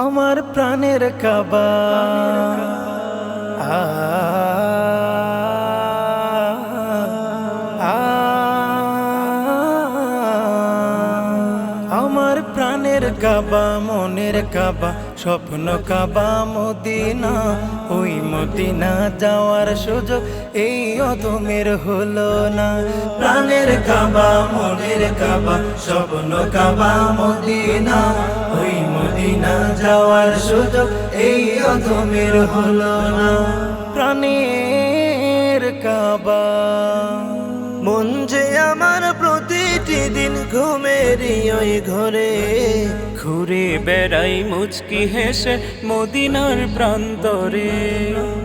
আমার প্রাণের কাবা। আমার প্রাণের কাবা, মনের কাবা, স্বপ্ন কাবা, মদিনা। ওই মদিনা যাওয়ার সুযোগ এই অদমের হলো না। প্রাণের কাবা, মনের কাবা, স্বপ্ন কাবা, মদিনা। ওই মদিনা যাওয়ার সুযোগ এই অদমের হলো না। প্রাণের কাবা। মন যে আমার প্রতিটি দিন ঘুমেরই ওই ঘরে। ঘুরে বেড়াই মুচকি হেসে মদিনার প্রান্তরে।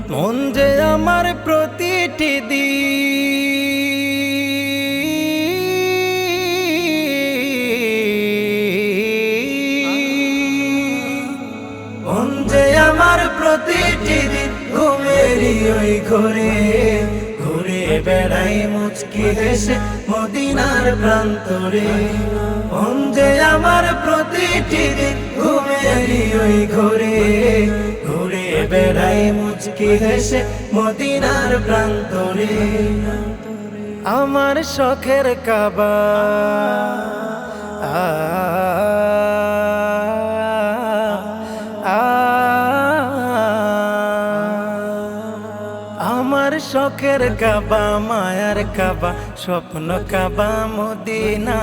মন যে আমার প্রতিটি দিন ঘরে, ঘুরে বেড়াই মুচকি হেসে মদিনার প্রান্তরে। যে আমার প্রতিটি দিন ঘুমেরই ওই ঘরে, ঘুরে বেড়াই মুচকি হেসে মদিনার প্রান্তরে। আমার শখের কাবা আমার শখের কাবা, মায়ার কাবা, স্বপ্ন কাবা, মদিনা।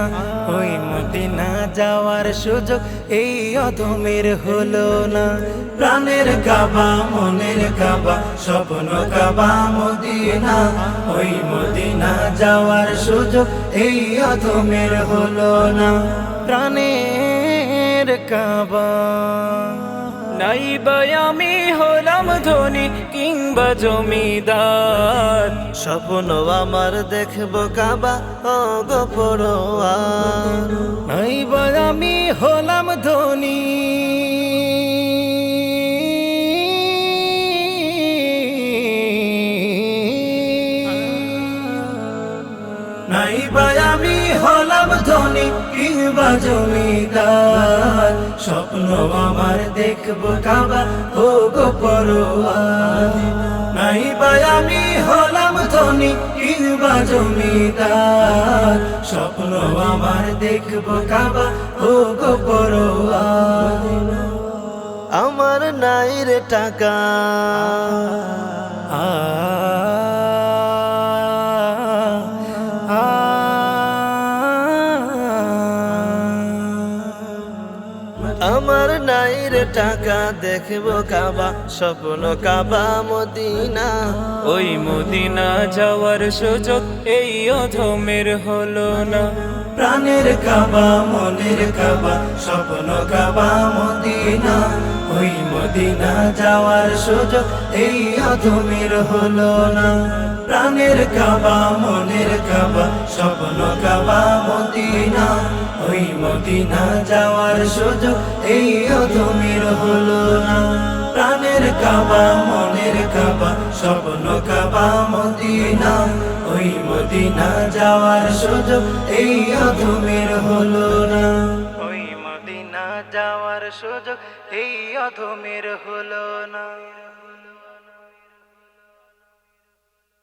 ওই মদিনা যাওয়ার সুযোগ এই অধমের হলো না। প্রাণের কাবা, মনের কাবা, স্বপ্ন কাবা, মদিনা। ওই মদিনা যাওয়ার সুযোগ এই অধমের হলো না। প্রাণের কাবা। নাই আমি হলাম ধনী কিংবা জমিদার। স্বপ্ন আমার দেখব কাবা ও গো ধনী কিংবা জমিদার, স্বপ্ন আমার দেখব কাবা ও গো পরোয়ার। নাইবা আমি হলাম ধনী কিংবা জমিদার, স্বপ্ন আমার দেখব কাবা ও গো পরোয়ার। আমার নাই রে টাকা নাই রে টাকা দেখব কাবা স্বপ্ন কাবা মদিনা। ওই মদিনা যাওয়ার সুযোগ এই অধমের হলো না। প্রাণের কাবা মনের কাবা স্বপ্ন কাবা মদিনা। ওই মদিনা যাওয়ার সুযোগ এই অধমের হলো না। প্রাণের কাবা মনের কাবা স্বপ্ন কাবা মদিনা যাওয়ার সুযোগ এই অধমের হলো না। প্রাণের কাবা, মনের কাবা, স্বপ্ন কাবা, মদিনা। ওই মদিনা যাওয়ার সুযোগ এই অধমের হলো না। ওই মদিনা যাওয়ার সুযোগ এই অধমের হলো না।